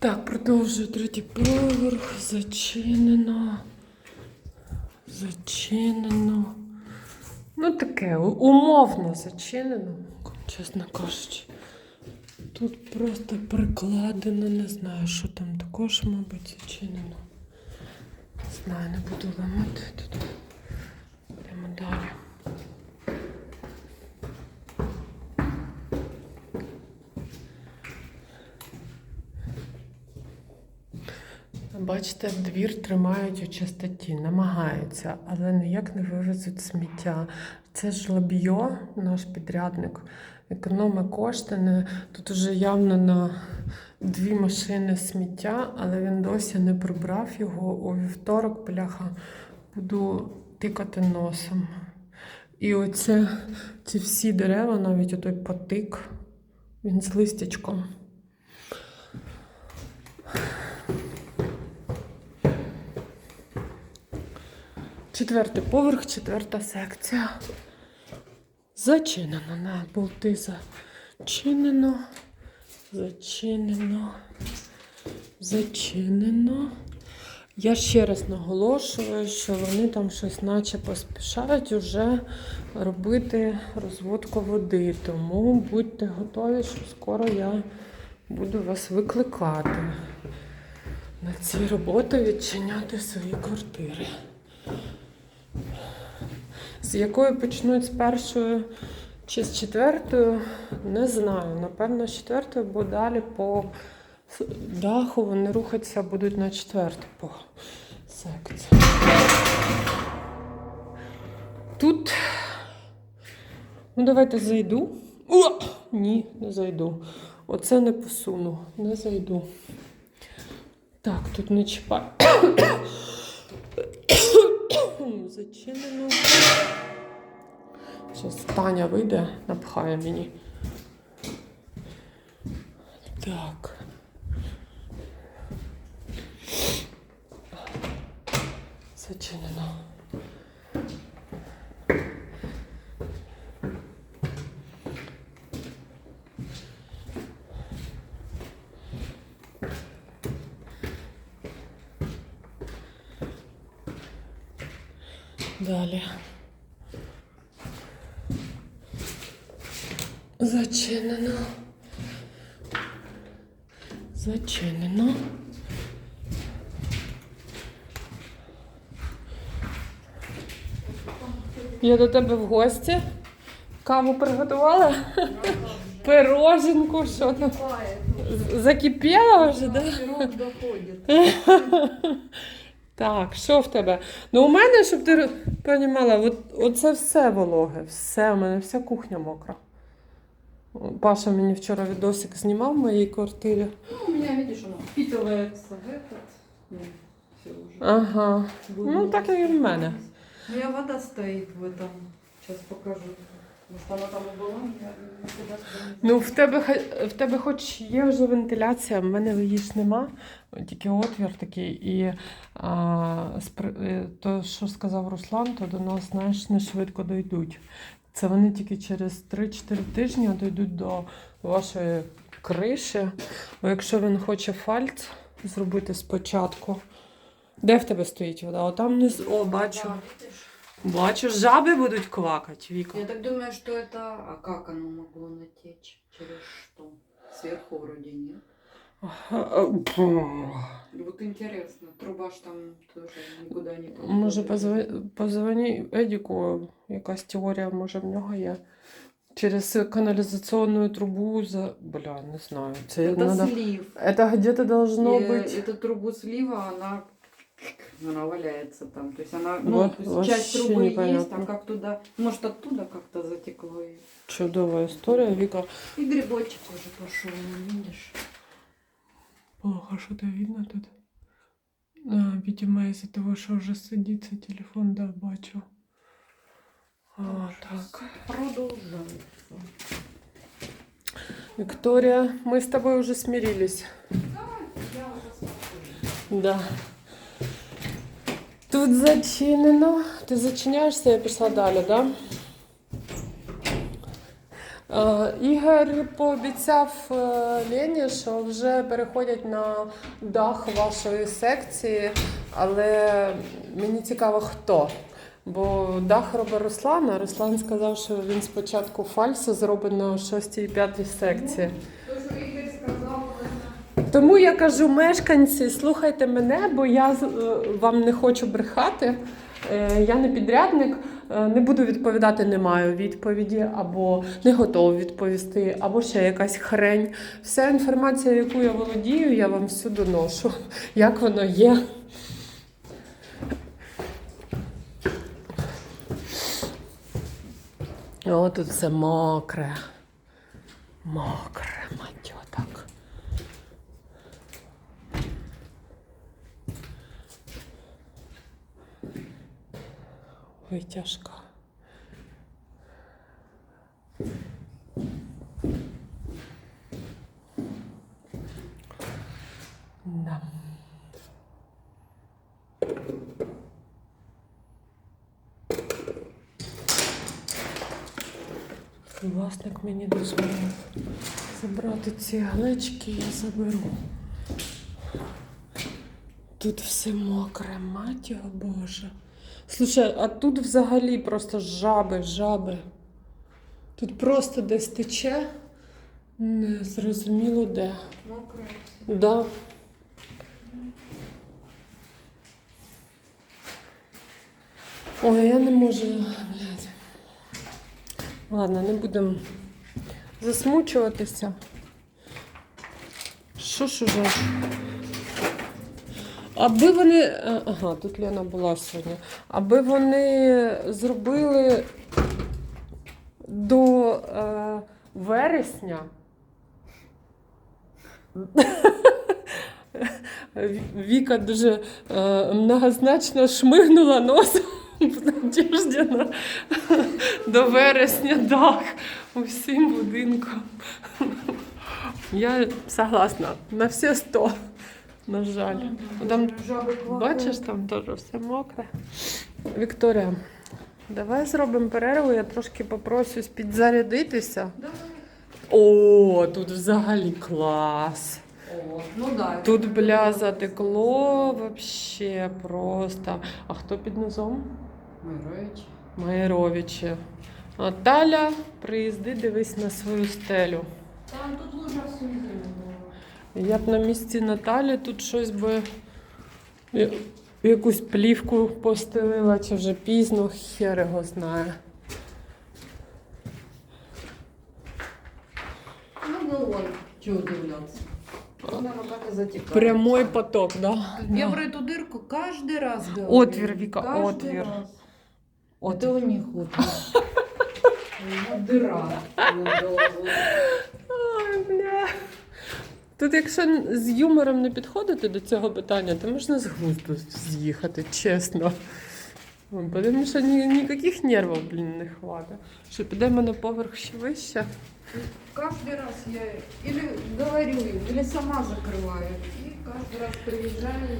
Так, продовжую третій поверх. Зачинено. Зачинено. Ну, таке, умовно зачинено, чесно кажучи. Тут просто прикладено, не знаю, що там також, мабуть, зачинено. Не знаю, не буду ламати тут. Йдемо далі. Бачите, двір тримають у чистоті, намагаються, але ніяк не вивезуть сміття. Це ж лабійо, наш підрядник, економить кошти. Не... Тут уже явно на дві машини сміття, але він досі не прибрав його. У вівторок, бляха, буду тикати носом. І оце ці всі дерева, навіть отой потик, він з листячком. Четвертий поверх, четверта секція. Зачинено на болти зачинено. Зачинено. Зачинено. Я ще раз наголошую, що вони там щось наче поспішають уже робити розводку води. Тому будьте готові, що скоро я буду вас викликати на ці роботи відчиняти свої квартири. З якої почнуть з першої чи з четвертої, не знаю. Напевно, з четвертої, бо далі по даху вони рухатися будуть на четверту по секції. Тут. Ну, давайте зайду. О! Ні, не зайду. Оце не посуну, не зайду. Так, тут не чіпай. Зачинено. Зараз Таня вийде, напхає мені. Так. Зачинено. Далі. Зачинено. Зачинено. Я до тебе в гості. Каву приготувала? Пироженку, що там? Закипіла вже, да? Пирог доходит. Так, що в тебе? Ну, у мене, щоб ти ро- понімала, от, оце все вологе, все, у мене вся кухня мокра. Паша мені вчора відосик знімав в моїй квартирі. Ну, у меня, видишь, оно впитывается в этот. Ну, все уже. Ага. Буду Ну, так і в мене. У меня вода стоит в этом. Сейчас покажу. Может, там не Ну, в тебе, в тебе хоч є вже вентиляція, в мене її ж нема, тільки отвір такий. І а, то, що сказав Руслан, то до нас, знаєш, не швидко дійдуть. Це вони тільки через 3-4 тижні дійдуть до вашої криші. Бо якщо він хоче фальц зробити спочатку. Де в тебе стоїть вода? О, там внизу. О, бачу. Да, видишь? Бачу, жаби будуть квакати, Віка. Я так думаю, что это... А как оно могло натечь? Через что? Сверху вроде нет. Вот интересно, труба ж там тоже никуда не подходит. Може, позв- позвоні Едіку, якась теорія, може, в нього є. Через каналізаційну трубу за. Бля, не знаю. Це Это надо... слив. Это где-то должно И быть. Эту трубу слива, она, она валяется там. То есть она, ну, Вот, то есть вообще часть трубы есть, непонятно. там как туда, может оттуда как-то затекло. И, Чудова історія, Віка. и грибочек уже пошел, видишь. Плохо, що то видно тут. А, видимо, из-за того, що вже сидиться телефон, да, бачу. А, так. Продолжается. Виктория, мы с тобой уже смирились. Да. Тут зачинено. Ти зачиняєшся, я пішла далі, да? Е, Ігор пообіцяв е, Лені, що вже переходять на дах вашої секції, але мені цікаво, хто. Бо дах робить Руслан, а Руслан сказав, що він спочатку фальсу зробить на 6 і 5 секції. То, що Ігор сказав, Тому я кажу, мешканці, слухайте мене, бо я е, вам не хочу брехати. Е, Я не підрядник, е, не буду відповідати, не маю відповіді, або не готовий відповісти, або ще якась хрень. Вся інформація, яку я володію, я вам всю доношу, як воно є. О, тут все мокре. Мокре, мать його так. Витяжка. Да. Власник мені дозволив забрати ці галечки, я заберу. Тут все мокре, мать його Боже. Слушай, а тут взагалі просто жаби, жаби. Тут просто десь тече, не зрозуміло де. мокре. Да. Ой, я не можу, блядь. Ладно, не будемо засмучуватися. Що ж уже? Аби вони. е, Ага, тут Лена була сьогодні. Аби вони зробили до е, вересня. Віка дуже е, многозначно шмигнула носом в до вересня дах усім будинком. Я согласна на всі сто, на жаль. Там, бачиш, там теж все мокре. Вікторія, давай зробимо перерву, я трошки попросюсь підзарядитися. О, тут взагалі клас. О, ну да. Тут, бля, затекло вообще просто. А хто під низом? Мироїч. Майровичі. Наталя, приїзди, дивись на свою стелю. Там тут лужа всю. Я б на місці Наталі тут щось би я- якусь плівку постелила, чи вже пізно, хер його знає. Ну, ну вон, чого дивляться. Вона вода затікає. Прямой поток, да? Я Да. про эту дырку каждый раз говорю. Отвір, Віка, Каждый отвір. раз. Этого не хватит. Дыра. над головою. Ай, бля. Тут, якщо з юмором не підходити до цього питання, то можна з глузду з'їхати, чесно. Тому що ні, ніяких нервів, блін, не хватить. Що підемо на поверх ще вище. Каждый раз я или говорю им, или сама закрываю. И каждый раз приезжаю